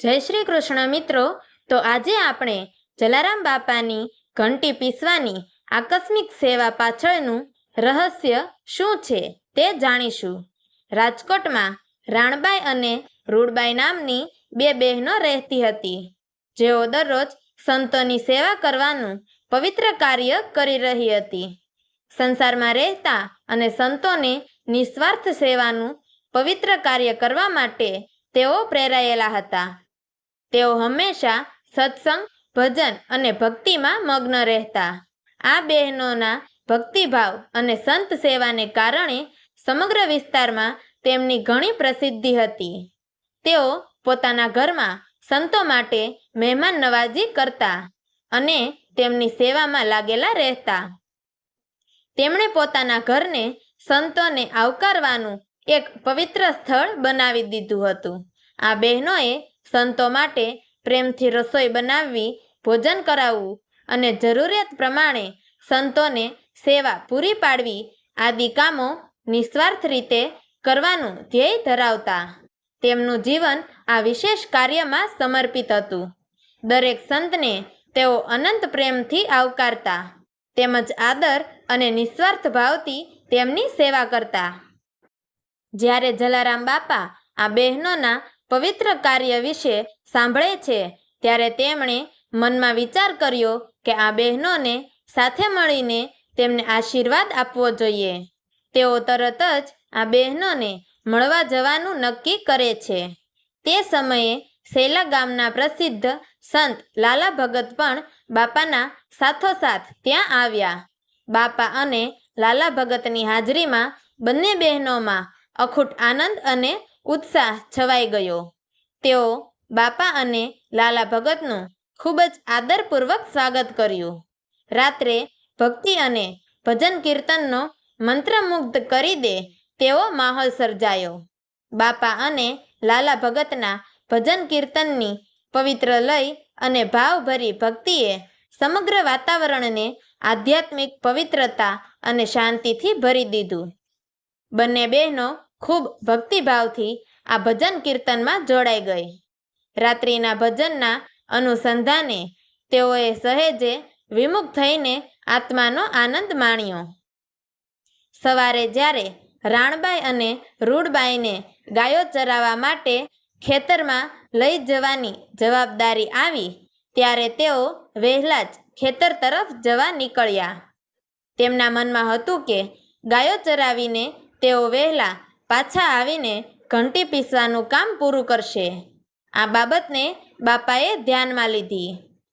જય શ્રી કૃષ્ણ મિત્રો. તો આજે આપણે જલારામ બાપાની ઘંટી પીસવાની આકસ્મિક સેવા પાછળનું રહસ્ય શું છે તે જાણીશું. રાજકોટમાં રાણબાઈ અને રૂડબાઈ નામની બે બહેનો રહેતી હતી. જેઓ દરરોજ સંતોની સેવા કરવાનું પવિત્ર કાર્ય કરી રહી હતી. સંસારમાં રહેતા અને સંતોને નિસ્વાર્થ સેવાનું પવિત્ર કાર્ય કરવા માટે તેઓ પ્રેરાયેલા હતા. તેઓ હંમેશા સત્સંગ, ભજન અને ભક્તિમાં મગ્ન રહેતા. આ બહેનોના ભક્તિભાવ અને સંત સેવાને કારણે સમગ્ર વિસ્તારમાં તેમની ઘણી પ્રસિદ્ધિ હતી. તેઓ પોતાના ઘરમાં સંતો માટે મહેમાન નવાજી કરતા અને તેમની સેવામાં લાગેલા રહેતા. તેમણે પોતાના ઘરને સંતોને આવકારવાનું એક પવિત્ર સ્થળ બનાવી દીધું હતું. આ બહેનોએ સંતો માટે પ્રેમથી રસોઈ બનાવવી, ભોજન કરાવવું અને જરૂરિયાત પ્રમાણે સંતોને સેવા પૂરી પાડવી આદિ કામો નિસ્વાર્થ રીતે કરવાનું ધ્યેય ધરાવતા. તેમનું જીવન આ વિશેષ કાર્યમાં સમર્પિત હતું. દરેક સંતને તેઓ અનંત પ્રેમથી આવકારતા, તેમજ આદર અને નિસ્વાર્થ ભાવથી તેમની સેવા કરતા. જ્યારે જલારામ બાપા આ બહેનોના પવિત્ર કાર્ય વિશે સાંભળે છે, ત્યારે તેમણે મનમાં વિચાર કર્યો કે આ બહેનોને સાથે મળીને તેમને આશીર્વાદ આપવો જોઈએ. તેઓ તરત જ આ બહેનોને મળવા જવાનું નક્કી કરે છે. તે સમયે સેલા ગામના પ્રસિદ્ધ સંત લાલા ભગત પણ બાપાના સાથોસાથ ત્યાં આવ્યા. બાપા અને લાલા ભગતની હાજરીમાં બંને બહેનોમાં અખૂટ આનંદ અને ઉત્સાહ છવાઈ ગયો. તેઓ બાપા અને લાલા ભગતનું ખૂબ જ આદરપૂર્વક સ્વાગત કર્યું. રાત્રે ભક્તિ અને ભજન કીર્તનનો મંત્રમુગ્ધ કરી દે તેવો માહોલ સર્જાયો. બાપા અને લાલા ભગતના ભજન કીર્તનની પવિત્ર લય અને ભાવભરી ભક્તિએ સમગ્ર વાતાવરણને આધ્યાત્મિક પવિત્રતા અને શાંતિથી ભરી દીધું. બંને બહેનો ખૂબ ભક્તિભાવથી આ ભજન કીર્તનમાં જોડાઈ ગઈ. રાત્રિના ભજનના અનુસંધાને તેઓએ સહેજે વિમુખ થઈને આત્માનો આનંદ માણ્યો. સવારે જ્યારે રાણબાઈ અને રૂડબાઈને ગાયો ચરાવવા માટે ખેતરમાં લઈ જવાની જવાબદારી આવી, ત્યારે તેઓ વહેલા જ ખેતર તરફ જવા નીકળ્યા. તેમના મનમાં હતું કે ગાયો ચરાવીને તેઓ વહેલા પાછા આવીને ઘંટી પીસવાનું કામ પૂરું કરશે. આ બાબતને બાપાએ ધ્યાનમાં લીધી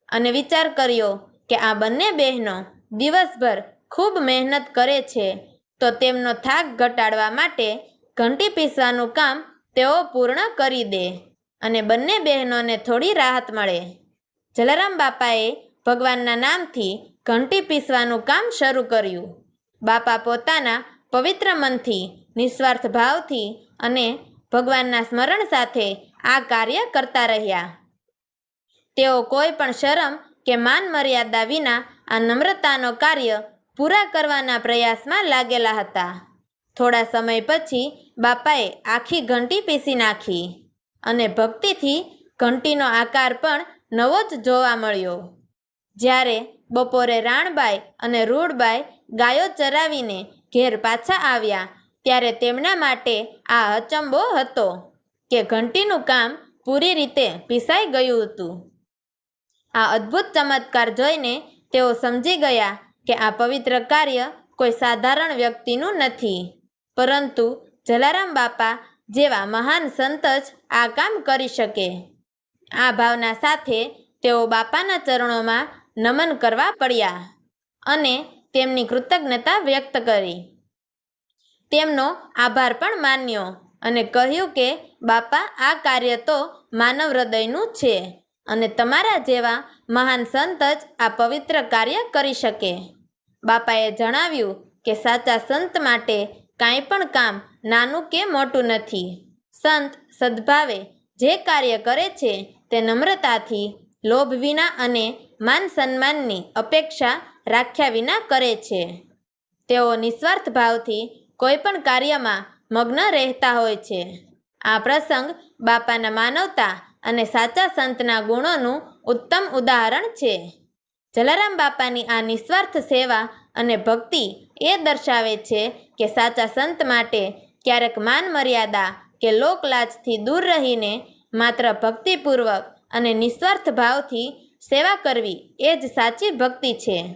અને વિચાર કર્યો કે આ બંને બહેનો દિવસભર ખૂબ મહેનત કરે છે, તો તેમનો થાક ઘટાડવા માટે ઘંટી પીસવાનું કામ તેઓ પૂર્ણ કરી દે અને બંને બહેનોને થોડી રાહત મળે. જલારામ બાપાએ ભગવાનના નામથી ઘંટી પીસવાનું કામ શરૂ કર્યું. બાપા પોતાના પવિત્ર મનથી નિસ્વાર્થ ભાવથી અને ભગવાનના સ્મરણ સાથે આ કાર્ય કરતા રહ્યા. તેઓ કોઈ પણ શરમ કે માન મર્યાદા વિના આ નમ્રતાનો કાર્ય પૂરા કરવાના પ્રયાસમાં લાગેલા હતા. થોડા સમય પછી બાપાએ આખી ઘંટી પીસી નાખી અને ભક્તિથી ઘંટીનો આકાર પણ નવો જ જોવા મળ્યો. જ્યારે બપોરે રાણબાઈ અને રૂડબાઈ ગાયો ચરાવીને ઘેર પાછા આવ્યા ત્યારે તેમના માટે આ અચંબો હતો કે ઘંટીનું કામ પૂરી રીતે પીસાઈ ગયું હતું. આ અદ્ભુત ચમત્કાર જોઈને તેઓ સમજી ગયા કે આ પવિત્ર કાર્ય કોઈ સાધારણ વ્યક્તિનું નથી. પરંતુ જલારામ બાપા જેવા મહાન સંત જ આ કામ કરી શકે. આ ભાવના સાથે તેઓ બાપાના ચરણોમાં નમન કરવા પડ્યા અને તેમની કૃતજ્ઞતા વ્યક્ત કરી. તેમનો આભાર પણ માન્યો અને કહ્યું કે, બાપા, આ કાર્ય તો માનવ હૃદયનું છે અને તમારા જેવા મહાન સંત જ આ પવિત્ર કાર્ય કરી શકે. બાપાએ જણાવ્યું કે, સાચા સંત માટે કાંઈ પણ કામ નાનું કે મોટું નથી. સંત સદભાવે જે કાર્ય કરે છે તે નમ્રતાથી, લોભ વિના અને માન સન્માનની અપેક્ષા રાખ્યા વિના કરે છે. તેઓ નિસ્વાર્થ ભાવથી કોઈ પણ કાર્યમાં મગ્ન રહેતા હોય છે. આ પ્રસંગ બાપાના માનવતા અને સાચા સંતના ગુણોનું ઉત્તમ ઉદાહરણ છે. જલારામ બાપાની આ નિસ્વાર્થ સેવા અને ભક્તિ એ દર્શાવે છે કે સાચા સંત માટે ક્યારેક માન મર્યાદા કે લોકલાજથી દૂર રહીને માત્ર ભક્તિપૂર્વક અને નિસ્વાર્થ ભાવથી સેવા કરવી એ જ સાચી ભક્તિ છે.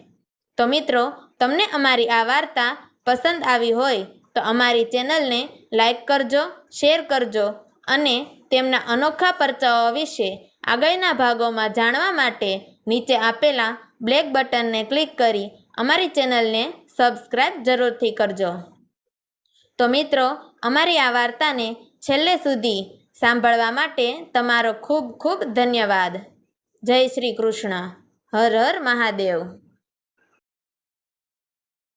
તો મિત્રો, તમને અમારી આ વાર્તા પસંદ આવી હોય તો અમારી ચેનલને લાઈક કરજો, શેર કરજો અને તેમના અનોખા પરચાઓ વિશે આગળના ભાગોમાં જાણવા માટે નીચે આપેલા બ્લેક બટનને ક્લિક કરી અમારી ચેનલને સબસ્ક્રાઈબ જરૂરથી કરજો. તો મિત્રો, અમારી આ વાર્તાને છેલ્લે સુધી સાંભળવા માટે તમારો ખૂબ ખૂબ ધન્યવાદ. જય શ્રી કૃષ્ણ. હર હર મહાદેવ.